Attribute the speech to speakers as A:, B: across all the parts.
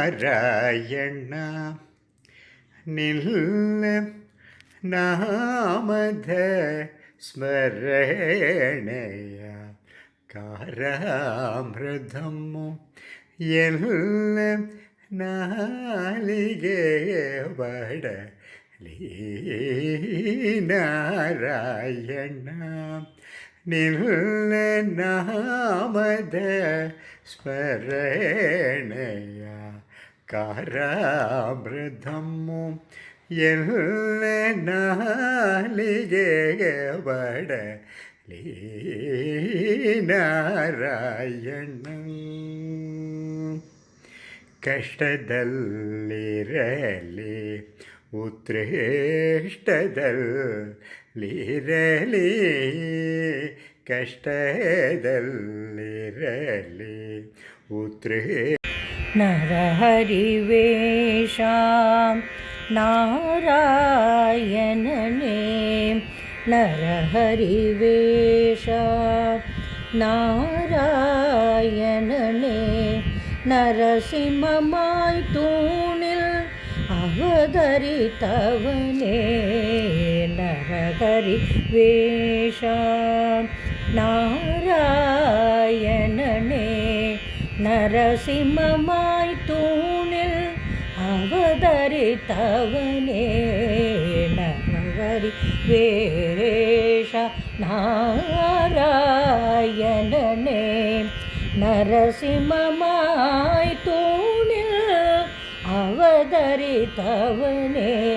A: നാരായണ നില്ല നാമധ സ്മരണയ കാരാമൃതമു ಎಲ್ಲ ನಾಲಿಗೆ ಬಡಲಿ ನಾರಾಯಣ ನಿಲ್ಲ ನಾಮದ ಸ್ಮರಣೆಯ ಕಾರಾಮೃತಮ್ಮು ಎಲ್ಲ ನಾಲಿಗೆ ಬಡಲಿ ನಾರಾಯಣ ಕಷ್ಟದಲ್ಲಿರಲಿ ಉತ್ರೇಷ್ಟದಲ್ಲಿರಲಿ ಕಷ್ಟದಲ್ಲಿರಲಿ ಉತ್ರೇ
B: कष्टदल्लिरी उत्र हे नर हरिवेषा नारायणनि நரசிம்மமாய் தூணில் அவதரித்தவனே நரகரி வேஷாம். நாராயணனே நரசிம்மமாய் தூணில் அவதரித்தவனே நரகரி வேஷா. நாராயணனே நரசிம்மமாய் ஆதரித்தவனே.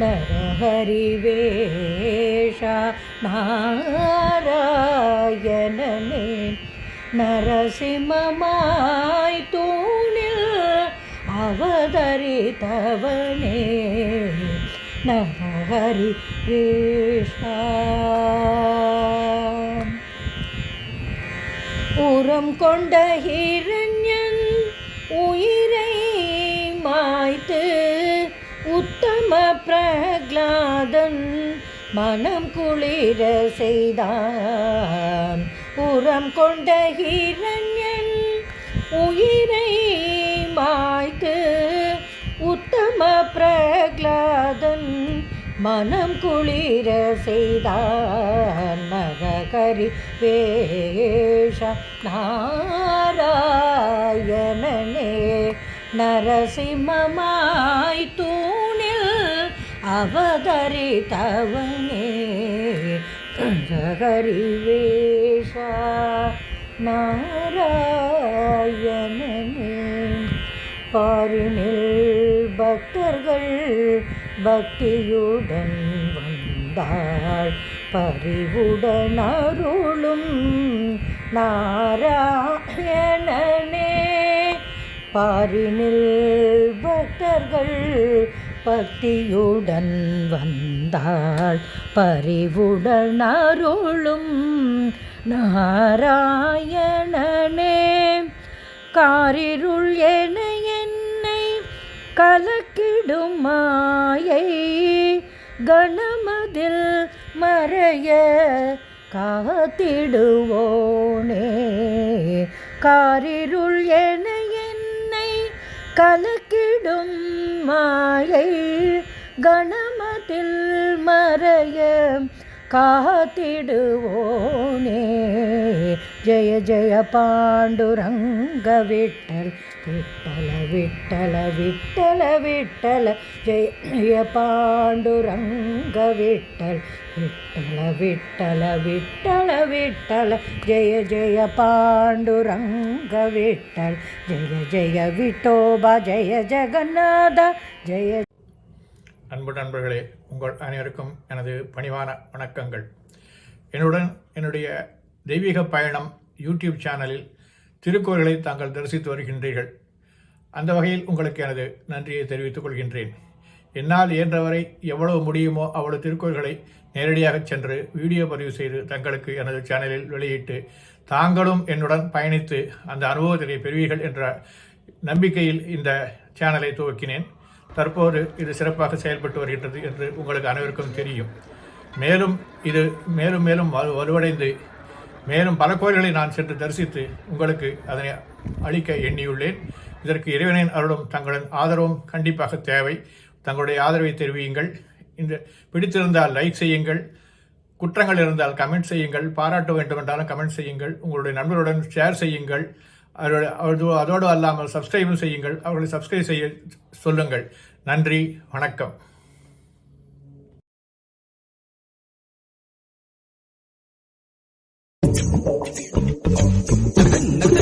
B: நரஹரிவேஷா நாராயணனே. நரசிம்மமாய் தூணில் அவதரித்தவனே. நரஹரி வேஷா. உரம் கொண்ட ஹிரண் மனம் குளிர செய்தான். உரம் கொண்ட ஹிரண்யன் உயிரை மாய்த்து உத்தம பிரகலாதன் மனம் குளிர செய்தான். நரகரி வேஷ நாராயணனே நரசிம்மமாய் தூணில் அவதரித்தவனே. நரகரி நாராயணனே. பாரினில் பக்தர்கள் பக்தியுடன் வந்தாள். பரிவுடன் அருளும் நாராயணனே. பாரினில் பக்தர்கள் பக்தியுடன் வந்தாள். பரிவுடன் அருளும் நாராயணனே. காரிருள் என என்னை கலக்கிடும் மாயை. கணமதில் மறைய காத்திடுவோனே. காரிருள் என என்னை கலக்கிடும் மாலை கணமதில் மறைய காத்திடுவோனே. ஜெய ஜெய பாண்டுரங்க விட்டல் விட்டல விட்டல விட்டல. விட்டல ஜெய ஜெய பாண்டுரங்க விட்டல் விட்டல விட்டல விட்டல. விட்டல ஜெய ஜெய பாண்டுரங்க விட்டல் ஜெய ஜெய விட்டோபா ஜெய ஜெகநாத ஜெய
C: அன்பு நண்பர்களே உங்கள் அனைவருக்கும் எனது பணிவான வணக்கங்கள். என்னுடன் என்னுடைய தெய்வீக பயணம் யூடியூப் சேனலில் திருக்கோயில்களை தாங்கள் தரிசித்து வருகின்றீர்கள். அந்த வகையில் உங்களுக்கு எனது நன்றியை தெரிவித்துக் கொள்கின்றேன். என்னால் இயன்றவரை எவ்வளவு முடியுமோ அவ்வளவு திருக்கோயில்களை நேரடியாக சென்று வீடியோ பதிவு செய்து தங்களுக்கு எனது சேனலில் வெளியிட்டு தாங்களும் என்னுடன் பயணித்து அந்த அனுபவத்தினை பெறுவீர்கள் என்ற நம்பிக்கையில் இந்த சேனலை துவக்கினேன். தற்போது இது சிறப்பாக செயல்பட்டு வருகின்றது என்று உங்களுக்கு அனைவருக்கும் தெரியும். மேலும் இது மேலும் மேலும் வலு- வலுவடைந்து மேலும் பல கோயில்களை நான் சென்று தரிசித்து உங்களுக்கு அதனை அளிக்க எண்ணியுள்ளேன். இதற்கு இறைவனின் அருளும் தங்களின் ஆதரவும் கண்டிப்பாக தேவை. தங்களுடைய ஆதரவை தெரிவியுங்கள். இந்த பிடித்திருந்தால் லைக் செய்யுங்கள். குற்றங்கள் இருந்தால் கமெண்ட் செய்யுங்கள். பாராட்ட வேண்டுமென்றாலும் கமெண்ட் செய்யுங்கள். உங்களுடைய நண்பர்களுடன் ஷேர் செய்யுங்கள். அதோடு அதோடு அல்லாமல் சப்ஸ்கிரைபும் செய்யுங்கள். அவர்களை சப்ஸ்கிரைப் செய்ய சொல்லுங்கள். நன்றி. வணக்கம்.
D: oh nothing.